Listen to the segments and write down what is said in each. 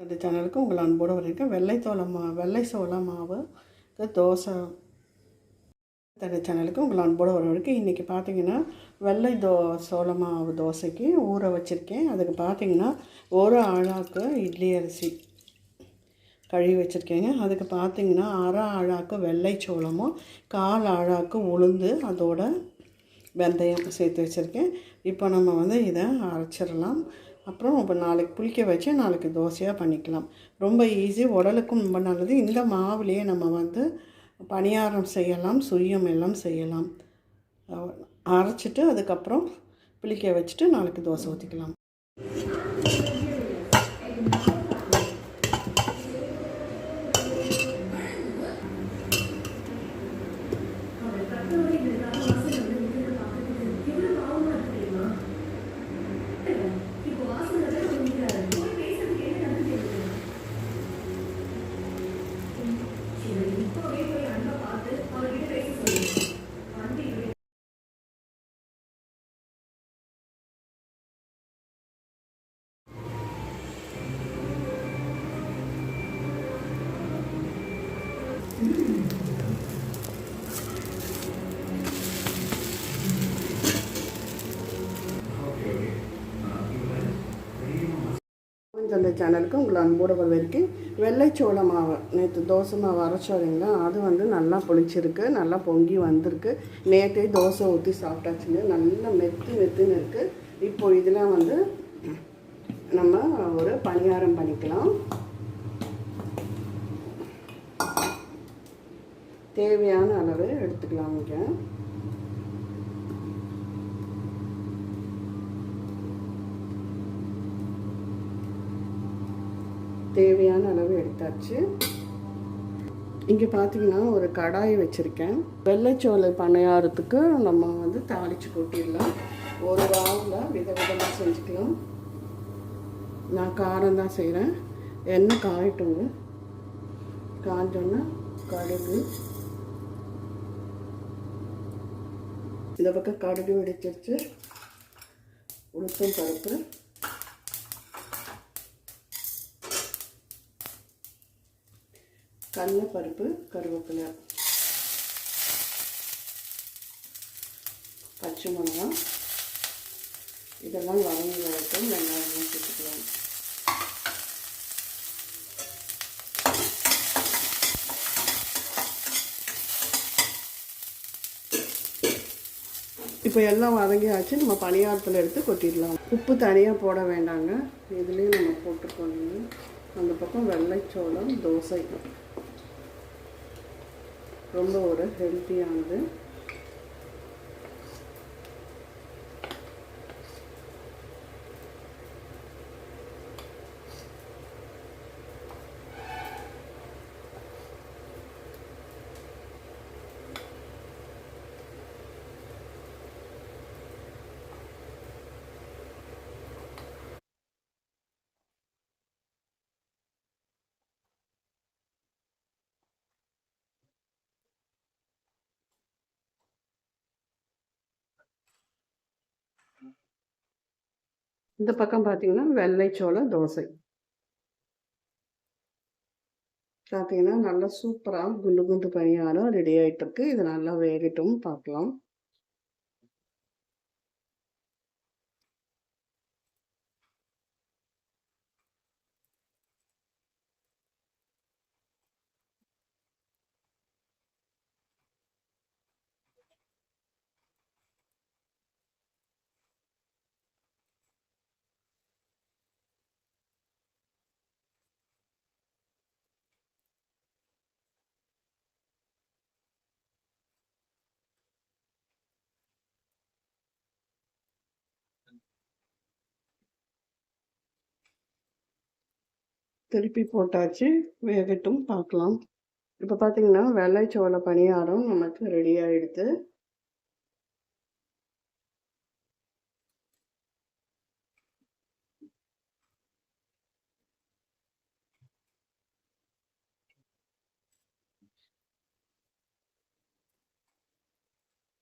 இந்த சேனலுக்கு உங்கள் அன்போடு வரைக்கும் வெள்ளை தோள மா வெள்ளை சோள மாவு தோசை. தடை சேனலுக்கு உங்கள் அன்போடு வர வரைக்கும் இன்றைக்கி பார்த்தீங்கன்னா வெள்ளை தோ சோள மாவு தோசைக்கு ஊற வச்சுருக்கேன். அதுக்கு பார்த்தீங்கன்னா ஒரு ஆழாக்கு இட்லி அரிசி கழுவி வச்சுருக்கேங்க. அதுக்கு பார்த்தீங்கன்னா அரை ஆழாக்கு வெள்ளை சோளமும் கால் ஆழாக்கு உளுந்து அதோட வெந்தயம் சேர்த்து வச்சுருக்கேன். இப்போ நம்ம வந்து இதை அரைச்சிடலாம். அப்புறம் இப்போ நாளைக்கு புளிக்க வச்சு நாளைக்கு தோசையாக பண்ணிக்கலாம். ரொம்ப ஈஸி உடலுக்கும் ரொம்ப நல்லது. இந்த மாவுலேயே நம்ம வந்து பணியாரம் செய்யலாம் சுயம் எல்லாம் செய்யலாம். அரைச்சிட்டு அதுக்கப்புறம் புளிக்க வச்சுட்டு நாளைக்கு தோசை ஊற்றிக்கலாம் இந்த சேனலுக்கு உங்களை அன்போடு வரவேற்கு வெள்ளை சோள மாவு நேற்று தோசை மாவு அரைச்சோரிங்களா அது வந்து நல்லா பொழிச்சிருக்கு நல்லா பொங்கி வந்திருக்கு. நேற்றே தோசை ஊற்றி சாப்பிட்டாச்சுங்க. நல்லா மெத்து மெத்துன்னு இருக்குது இப்போ இதெல்லாம் வந்து நம்ம ஒரு பணியாரம் பண்ணிக்கலாம். தேவையான அளவு எடுத்துக்கலாம் தேவையான அளவு எடுத்தாச்சு. இங்கே பார்த்தீங்கன்னா ஒரு கடாய் வச்சுருக்கேன். வெள்ளைச்சோலை பணியாரத்துக்கு நம்ம வந்து தாளித்து கொட்டிடலாம். ஒரு ராவில் விதவிதமாக செஞ்சுக்கலாம். நான் காரம் தான் செய்கிறேன் எண்ணெய் காயட்டுங்க காஞ்சோன்னா கடுகு. இந்த பக்கம் கடுகு வெடிச்சிருச்சு. உளுத்தம் பருப்பு. கடலைப்பருப்பு கருவேப்பிலை பச்சை மிளகா இதெல்லாம் வதங்கி வரட்டும். வெங்காயம் சேர்த்துக்கலாம். இப்போ எல்லாம் வதங்கியாச்சு. நம்ம பணியாரத்தில் எடுத்து கொட்டிடலாம். உப்பு தனியாக போட வேண்டாங்க. இதுலேயும் நம்ம போட்டுக்கோங்க அந்த பக்கம் வெள்ளைச்சோளம் தோசை. ரொம்ப ஒரு ஹெல்த்தியானது இந்த பக்கம் பார்த்தீங்கன்னா சோள தோசை. பார்த்தீங்கன்னா நல்லா சூப்பராக குண்டு குண்டு பணியாரம் ரெடி ஆகிட்டு இருக்கு இது நல்லா வேகட்டும் பார்க்கலாம். திருப்பி போட்டாச்சு. வேகட்டும் பார்க்கலாம். இப்போ பார்த்தீங்கன்னா வெள்ளை வெள்ளைச்சோள பணியாரம் நமக்கு ரெடி ஆகிடுது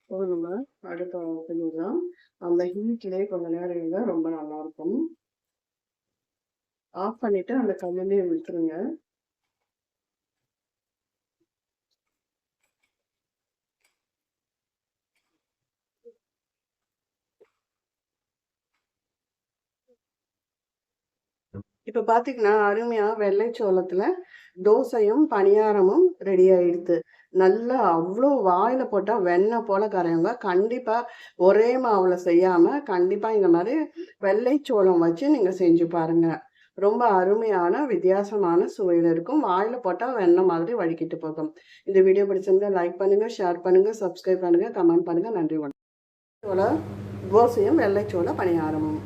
நம்ம அடுப்பை பண்ணிடலாம் அந்த ஹீட்லேயே கொஞ்ச நேரம் இருந்தால் ரொம்ப நல்லாயிருக்கும் ஆஃப் பண்ணிவிட்டு அந்த கல்லுலேயே விழுத்துருங்க இப்போ பார்த்தீங்கன்னா அருமையாக வெள்ளை சோளத்தில் தோசையும் பணியாரமும் ரெடி ஆயிடுது. நல்லா அவ்வளோ வாயில் போட்டால் வெண்ணெய் போல் கரையவங்க கண்டிப்பாக ஒரே மாவில் செய்யாமல் கண்டிப்பாக இந்த மாதிரி வெள்ளை சோளம் வச்சு நீங்கள் செஞ்சு பாருங்கள் ரொம்ப அருமையான வித்தியாசமான சுவையில் இருக்கும் வாயில் போட்டால் வெண்ணெய் மாதிரி வழுக்கிட்டு போகும் இந்த வீடியோ பிடிச்சிருந்தா லைக் பண்ணுங்கள் ஷேர் பண்ணுங்கள் சப்ஸ்கிரைப் பண்ணுங்கள் கமெண்ட் பண்ணுங்கள் நன்றி வணக்கம் சோள தோசையும் வெள்ளை பணியாரமும்